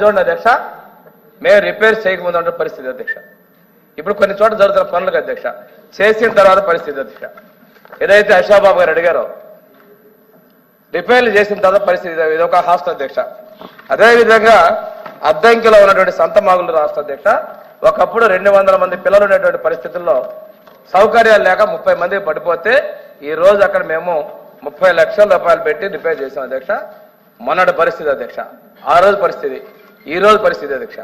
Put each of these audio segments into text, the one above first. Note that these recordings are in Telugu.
చూడండి అధ్యక్ష. మేము రిపేర్ చేయకముందు అంటే పరిస్థితి అధ్యక్ష. ఇప్పుడు కొన్ని చోట్ల జరుగుతున్న పనులకు అధ్యక్ష. చేసిన తర్వాత పరిస్థితి అధ్యక్ష. ఏదైతే అషాబాబు గారు అడిగారో రిపేర్లు చేసిన తర్వాత పరిస్థితి ఇది. ఒక హాస్టల్ అధ్యక్ష. అదేవిధంగా అద్దంకిలో ఉన్నటువంటి సంతమాగులు రాష్ట్ర అధ్యక్ష. ఒకప్పుడు రెండు వందల మంది పిల్లలు ఉన్నటువంటి పరిస్థితుల్లో సౌకర్యాలు లేక ముప్పై మంది పడిపోతే ఈ రోజు అక్కడ మేము ముప్పై లక్షల రూపాయలు పెట్టి రిపేర్ చేసాం అధ్యక్ష. మొన్నటి పరిస్థితి అధ్యక్ష. ఆ రోజు పరిస్థితి. ఈ రోజు పరిస్థితి అధ్యక్ష.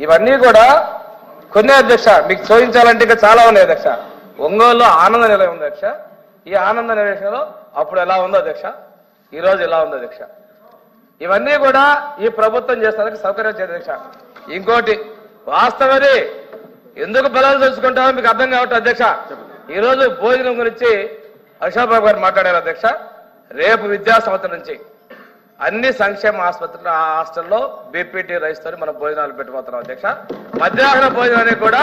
ఇవన్నీ కూడా కొన్ని అధ్యక్ష మీకు చూపించాలంటే ఇంకా చాలా ఉన్నాయి అధ్యక్ష. ఒంగోలులో ఆనంద నిలయం ఉంది అధ్యక్ష. ఈ ఆనంద నిలయంలో అప్పుడు ఎలా ఉందో అధ్యక్ష? ఈ రోజు ఎలా ఉందో అధ్యక్ష? ఇవన్నీ కూడా ఈ ప్రభుత్వం చేస్తానికి సౌకర్యం చేయదు అధ్యక్ష. ఇంకోటి వాస్తవది ఎందుకు పిల్లలు తెలుసుకుంటామో మీకు అర్థం కావట్లేదు అధ్యక్ష. ఈ రోజు భోజనం గురించి అశోక్ బాబు గారు మాట్లాడారు అధ్యక్ష. రేపు విద్యా సంవత్సరం నుంచి. అన్ని సంక్షేమ ఆసుపత్రులు ఆ హాస్టల్లో బీపీటీ రైస్తో మనం భోజనాలు పెట్టబోతున్నాం అధ్యక్ష. మధ్యాహ్న భోజనానికి కూడా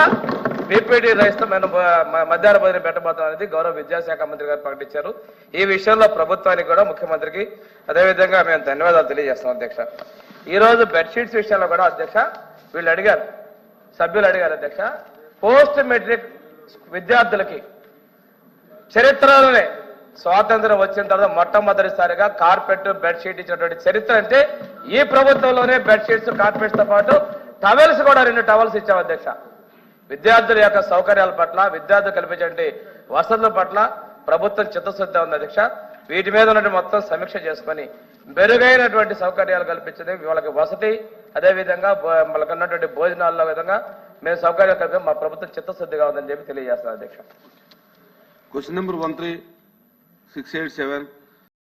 బీపీటీ రైస్తో మనం మధ్యాహ్న భోజనం పెట్టబోతున్నాం అనేది గౌరవ విద్యాశాఖ మంత్రి గారు ప్రకటించారు. ఈ విషయంలో ప్రభుత్వానికి కూడా ముఖ్యమంత్రికి అదేవిధంగా మేము ధన్యవాదాలు తెలియజేస్తాం అధ్యక్ష. ఈ రోజు బెడ్షీట్స్ విషయంలో కూడా అధ్యక్ష వీళ్ళు అడిగారు. సభ్యులు అడిగారు అధ్యక్ష. పోస్ట్ మెట్రిక్ విద్యార్థులకి చరిత్రలోనే స్వాతంత్రం వచ్చిన తర్వాత మొట్టమొదటిసారిగా కార్పెట్ బెడ్షీట్ ఇచ్చినటువంటి చరిత్ర అంటే ఈ ప్రభుత్వంలోనే బెడ్షీట్స్ కార్పెట్స్తో పాటు టవల్స్ కూడా రెండు టవల్స్ ఇచ్చాం అధ్యక్ష. విద్యార్థుల యొక్క సౌకర్యాల పట్ల విద్యార్థులు కల్పించే వసతుల పట్ల ప్రభుత్వం చిత్తశుద్ధి ఉంది అధ్యక్ష. వీటి మీద ఉన్నటువంటి మొత్తం సమీక్ష చేసుకొని మెరుగైనటువంటి సౌకర్యాలు కల్పించింది వాళ్ళకి వసతి అదేవిధంగా వాళ్ళకి ఉన్నటువంటి భోజనాల్లో విధంగా మేము సౌకర్యాలు కల్పి మా ప్రభుత్వం చిత్తశుద్ధిగా ఉందని చెప్పి తెలియజేస్తాను అధ్యక్ష. Question number one three six eight seven